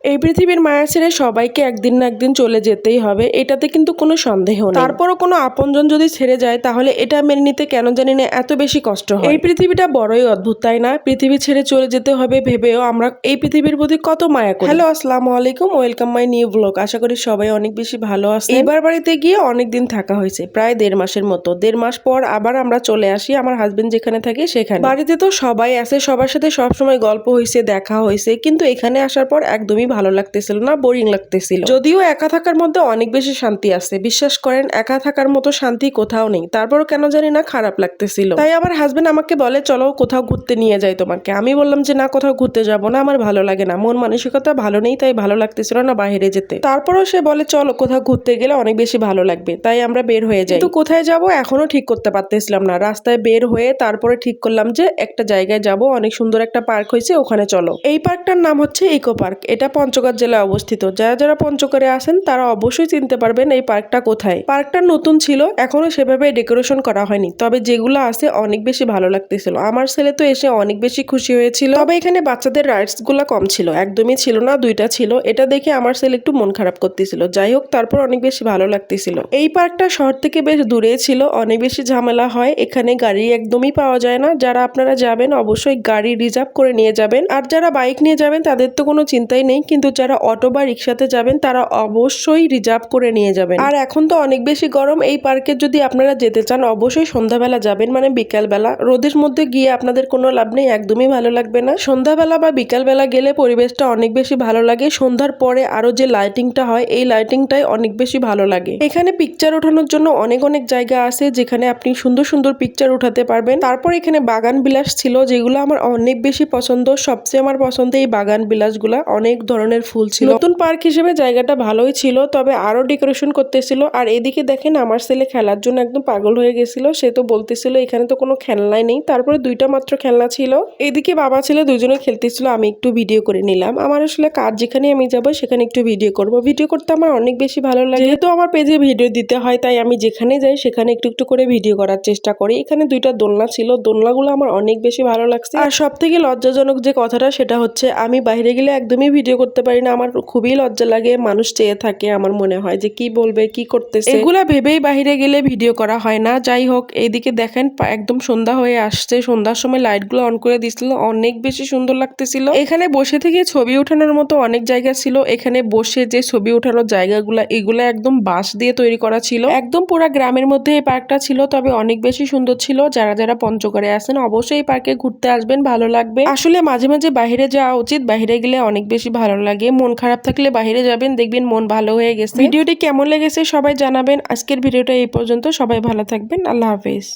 এই পৃথিবীর মায়া ছেড়ে সবাইকে একদিন না একদিন চলে যেতেই হবে এটাতে কিন্তু কোনো সন্দেহ নেই। তারপরও কোনো আপনজন যদি ছেড়ে যায় তাহলে এটা মেনে নিতে কেন জানি না এত বেশি কষ্ট হয়। এই পৃথিবীটা বড়ই অদ্ভুত তাই না? পৃথিবী ছেড়ে চলে যেতে হবে ভেবেও আমরা এই পৃথিবীর প্রতি কত মায়া করি। হ্যালো আসসালামু আলাইকুম ওয়েলকাম মাই নিউ ব্লগ। আশা করি সবাই অনেক বেশি ভালো আছে এবার বাড়িতে গিয়ে অনেক দিন থাকা হয়েছে প্রায় দেড় মাসের মতো। দেড় মাস পর আবার আমরা চলে আসি আমার হাজবেন্ড যেখানে থাকে সেখানে। বাড়িতে তো সবাই আছে সবার সাথে সবসময় গল্প হয়েছে দেখা হয়েছে কিন্তু এখানে আসার পর একদমই ভালো লাগতেছিল না বোরিং লাগতেছিল। যদিও একা থাকার মধ্যে অনেক বেশি শান্তি আছে। বিশ্বাস করেন, একা থাকার মতো শান্তি কোথাও নেই। তারপরও কেন জানি না খারাপ লাগতেছিল। তাই আমার হাজবেন্ড আমাকে বলে, চলো কোথাও ঘুরতে নিয়ে যাই তোমাকে। আমি বললাম যে, না, কোথাও ঘুরতে যাব না, আমার ভালো লাগে না। মন মানসিকতা ভালো নেই, তাই ভালো লাগতেছিল না বাইরে যেতে। তারপরও সে বলে, চলো কোথাও ঘুরতে গেলে অনেক বেশি ভালো লাগবে, তাই আমরা বের হয়ে যাই। কিন্তু কোথায় যাব এখনও ঠিক করতে পারতেছিলাম না। রাস্তায় বের হয়ে তারপরে ঠিক করলাম যে, একটা জায়গায় যাব, অনেক সুন্দর একটা পার্ক হয়েছে, ওখানে চলো। এই পার্কটার নাম হচ্ছে ইকো পার্ক এটা পঞ্চগড় জেলায় অবস্থিত। যারা যারা পঞ্চগড়ে আসেন তারা অবশ্যই চিনতে পারবেন এই পার্কটা কোথায়। পার্কটা নতুন ছিল, এখনও সেভাবে ডেকোরেশন করা হয়নি। তবে যেগুলো আছে, অনেক বেশি ভালো লাগতেছিল। আমার ছেলে তো এসে অনেক বেশি খুশি হয়েছিল। তবে এখানে বাচ্চাদের রাইডসগুলা কম ছিল, একদমই ছিল না, দুইটা ছিল। এটা দেখে আমার ছেলে একটু মন খারাপ করতেছিল। যাই হোক, তারপর অনেক বেশি ভালো লাগতেছিল। এই পার্কটা শহর থেকে বেশ দূরে ছিল, অনেক বেশি ঝামেলা হয়। এখানে গাড়ি একদমই পাওয়া যায় না। যারা আপনারা যাবেন, অবশ্যই গাড়ি রিজার্ভ করে নিয়ে যাবেন। আর যারা বাইক নিয়ে যাবেন, তাদের তো কোনো চিন্তাই নেই। কিন্তু যারা অটো বা রিক্সাতে যাবেন, তারা অবশ্যই রিজার্ভ করে নিয়ে যাবেন। আর এখন তো অনেক বেশি গরম, এই পার্কে যদি আপনারা যেতে চান, অবশ্যই সন্ধ্যাবেলা যাবেন মানে বিকালবেলা। রোদের মধ্যে গিয়ে আপনাদের কোনো লাভ নেই, একদমই ভালো লাগবে না। সন্ধ্যাবেলা বা বিকালবেলা গেলে পরিবেশটা অনেক বেশি ভালো লাগে। সন্ধ্যার পরে আরও যে লাইটিংটা হয়, এই লাইটিংটাই অনেক বেশি ভালো লাগে। এখানে পিকচার ওঠানোর জন্য অনেক অনেক জায়গা আছে, যেখানে আপনি সুন্দর সুন্দর পিকচার উঠাতে পারবেন। তারপর এখানে বাগান বিলাস ছিল, যেগুলো আমার অনেক বেশি পছন্দ। সবচেয়ে আমার পছন্দ এই বাগান বিলাসগুলা অনেক ধরনের ফুল ছিল। নতুন পার্ক হিসেবে জায়গাটা ভালোই ছিল, তবে আরও ডেকোরেশন করতেছিল আর এদিকে দেখেন, আমার ছেলে খেলার জন্য একদম পাগল হয়ে গেছিল। সে তো বলতেছিল, এখানে তো কোনো খেলনাই নেই। তারপরে দুইটা মাত্র খেলনা ছিল। এদিকে বাবা ছেলে দুজনে খেলতেছিল, আমি একটু ভিডিও করে নিলাম। আমার আসলে কাজ যেখানে আমি যাব, সেখানে একটু ভিডিও করব। ভিডিও করতে আমার অনেক বেশি ভালো লাগে। যেহেতু আমার পেজে ভিডিও দিতে হয়, তাই আমি যেখানে যাই, সেখানে একটু একটু করে ভিডিও করার চেষ্টা করি। এখানে দুইটা দোলনা ছিল। দোলনাগুলো আমার অনেক বেশি ভালো লাগছে। আর সব থেকে লজ্জাজনক যে কথাটা, সেটা হচ্ছে, আমি বাইরে গেলে একদমই ভিডিও করতে পারি না, আমার খুবই লজ্জা লাগে, মানুষ চেয়ে থাকে আমার মনে হয় যে কি বলবে, কি করতেছে। এগুলা ভেবেই বাইরে গেলে ভিডিও করা হয় না। যাই হোক, এইদিকে দেখেন একদম সন্ধ্যা হয়ে আসছে। সন্ধ্যার সময় লাইটগুলো অন করে দিছিল অনেক বেশি সুন্দর লাগতেছিল। এখানে বসে থেকে ছবি ওঠানোর মতো অনেক জায়গা ছিল। এখানে বসে যে ছবি ওঠানোর জায়গাগুলো, এগুলো একদম বাঁশ দিয়ে তৈরি করা ছিল। একদম পুরা গ্রামের মধ্যে এই পার্কটা ছিল, তবে অনেক বেশি সুন্দর ছিল। যারা যারা পঞ্চগড়ে আসেন অবশ্যই এই পার্কে ঘুরতে আসবেন, ভালো লাগবে। আসলে মাঝে মাঝে বাইরে যাওয়া উচিত, বাইরে গেলে অনেক বেশি ভালো লাগে। মন খারাপ থাকলে বাইরে যাবেন, দেখবেন মন ভালো হয়ে গেছে। ভিডিওটি কেমন লেগেছে সবাই জানাবেন। আজকের ভিডিওটা এই পর্যন্ত। সবাই ভালো থাকবেন। আল্লাহ হাফেজ।